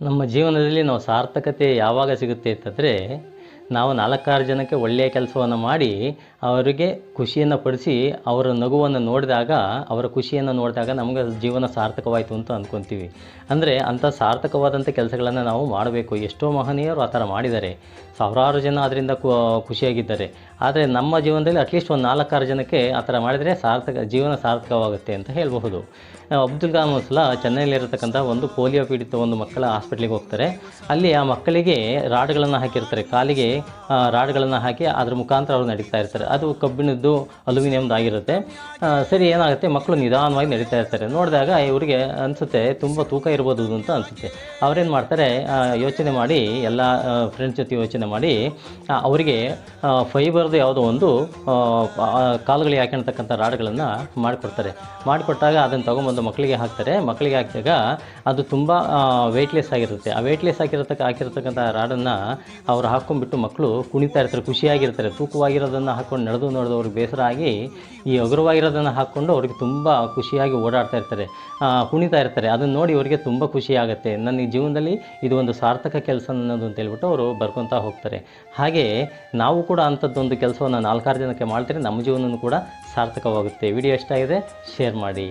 ನಮ್ಮ ಜೀವನದಲ್ಲಿ ನಾವು ಸಾರ್ಥಕತೆ ಯಾವಾಗ ಸಿಗುತ್ತೆ ಅಂತಂದರೆ ನಾವು ನಾಲ್ಕಾರು ಜನಕ್ಕೆ ಒಳ್ಳೆಯ ಕೆಲಸವನ್ನು ಮಾಡಿ ಅವರಿಗೆ ಖುಷಿಯನ್ನು ಪಡಿಸಿ ಅವರ ನಗುವನ್ನು ನೋಡಿದಾಗ, ಅವರ ಖುಷಿಯನ್ನು ನೋಡಿದಾಗ ನಮಗೆ ಜೀವನ ಸಾರ್ಥಕವಾಯಿತು ಅಂತ ಅಂದ್ಕೊತೀವಿ. ಅಂದರೆ ಅಂಥ ಸಾರ್ಥಕವಾದಂಥ ಕೆಲಸಗಳನ್ನು ನಾವು ಮಾಡಬೇಕು. ಎಷ್ಟೋ ಮಹನೀಯರು ಆ ಥರ ಮಾಡಿದ್ದಾರೆ. ಸಾವಿರಾರು ಜನ ಅದರಿಂದ ಖುಷಿಯಾಗಿದ್ದಾರೆ. ಆದರೆ ನಮ್ಮ ಜೀವನದಲ್ಲಿ ಅಟ್ಲೀಸ್ಟ್ ಒಂದು ನಾಲ್ಕಾರು ಜನಕ್ಕೆ ಆ ಥರ ಮಾಡಿದರೆ ಸಾರ್ಥಕ, ಜೀವನ ಸಾರ್ಥಕವಾಗುತ್ತೆ ಅಂತ ಹೇಳಬಹುದು. ಅಬ್ದುಲ್ ಕಲಾಂ ಸಲ ಚೆನ್ನೈಲಿರತಕ್ಕಂಥ ಒಂದು ಪೋಲಿಯೋ ಪೀಡಿತ ಒಂದು ಮಕ್ಕಳ ಹಾಸ್ಪಿಟ್ಲಿಗೆ ಹೋಗ್ತಾರೆ. ಅಲ್ಲಿ ಆ ಮಕ್ಕಳಿಗೆ ರಾಡ್ಗಳನ್ನು ಹಾಕಿರ್ತಾರೆ. ಕಾಲಿಗೆ ರಾಡ್ಗಳನ್ನು ಹಾಕಿ ಅದ್ರ ಮುಖಾಂತರ ಅವರು ನಡೀತಾ ಇರ್ತಾರೆ. ಅದು ಕಬ್ಬಿಣದ್ದು ಅಲ್ಯೂಮಿನಿಯಮ್ದು ಆಗಿರುತ್ತೆ. ಆ, ಸರಿ ಏನಾಗುತ್ತೆ? ಮಕ್ಕಳು ನಿಧಾನವಾಗಿ ನಡೀತಾ ಇರ್ತಾರೆ. ನೋಡಿದಾಗ ಇವರಿಗೆ ಅನಿಸುತ್ತೆ ತುಂಬ ತೂಕ ಇರ್ಬೋದು ಅಂತ ಅನಿಸುತ್ತೆ. ಅವರೇನು ಮಾಡ್ತಾರೆ? ಯೋಚನೆ ಮಾಡಿ ಎಲ್ಲ ಫ್ರೆಂಡ್ಸ್ ಜೊತೆ ಯೋಚನೆ ಮಾಡಿ ಅವರಿಗೆ ಫೈಬರ್ದು ಯಾವುದೋ ಒಂದು ಕಾಲುಗಳಿಗೆ ಹಾಕಿರ್ತಕ್ಕಂಥ ರಾಡ್ಗಳನ್ನು ಮಾಡಿಕೊಡ್ತಾರೆ. ಮಾಡಿಕೊಟ್ಟಾಗ ಅದನ್ನು ತೊಗೊಂಬಂದು ಮಕ್ಕಳಿಗೆ ಹಾಕ್ತಾರೆ. ಮಕ್ಕಳಿಗೆ ಹಾಕಿದಾಗ ಅದು ತುಂಬ ವೆಯ್ಟ್ಲೆಸ್ ಆಗಿರುತ್ತೆ. ಆ ವೆಯ್ಟ್ಲೆಸ್ ಆಗಿರತಕ್ಕ ಹಾಕಿರ್ತಕ್ಕಂಥ ರಾಡನ್ನು ಅವ್ರು ಹಾಕ್ಕೊಂಡ್ಬಿಟ್ಟು ಮಕ್ಕಳು ಕುಣಿತಾ ಇರ್ತಾರೆ, ಖುಷಿಯಾಗಿರ್ತಾರೆ, ತೂಕವಾಗಿರೋದನ್ನು ಹಾಕ್ಕೊಂಡು ನಡೆದು ನಡೆದು ಅವ್ರಿಗೆ ಬೇಸರ ಆಗಿ, ಈ ಹಗುರವಾಗಿರೋದನ್ನು ಹಾಕ್ಕೊಂಡು ಅವ್ರಿಗೆ ತುಂಬ ಖುಷಿಯಾಗಿ ಓಡಾಡ್ತಾ ಇರ್ತಾರೆ. ಕುಣಿತಾ ಇರ್ತಾರೆ. ಅದನ್ನು ನೋಡಿ ಅವರಿಗೆ ತುಂಬ ಖುಷಿ ಆಗುತ್ತೆ. ನನ್ನ ಜೀವನದಲ್ಲಿ ಇದು ಒಂದು ಸಾರ್ಥಕ ಕೆಲಸ ಅನ್ನೋದು ಅಂತ ಹೇಳ್ಬಿಟ್ಟು ಅವರು ಬರ್ಕೊತಾ ಹೋಗ್ತಾರೆ. ಹಾಗೆ ನಾವು ಕೂಡ ಅಂಥದ್ದೊಂದು ಕೆಲಸವನ್ನು ನಾಲ್ಕಾರು ಜನಕ್ಕೆ ಮಾಡ್ತಾರೆ ನಮ್ಮ ಜೀವನವೂ ಕೂಡ ಸಾರ್ಥಕವಾಗುತ್ತೆ. ವಿಡಿಯೋ ಇಷ್ಟ ಆಗಿದೆ, ಶೇರ್ ಮಾಡಿ.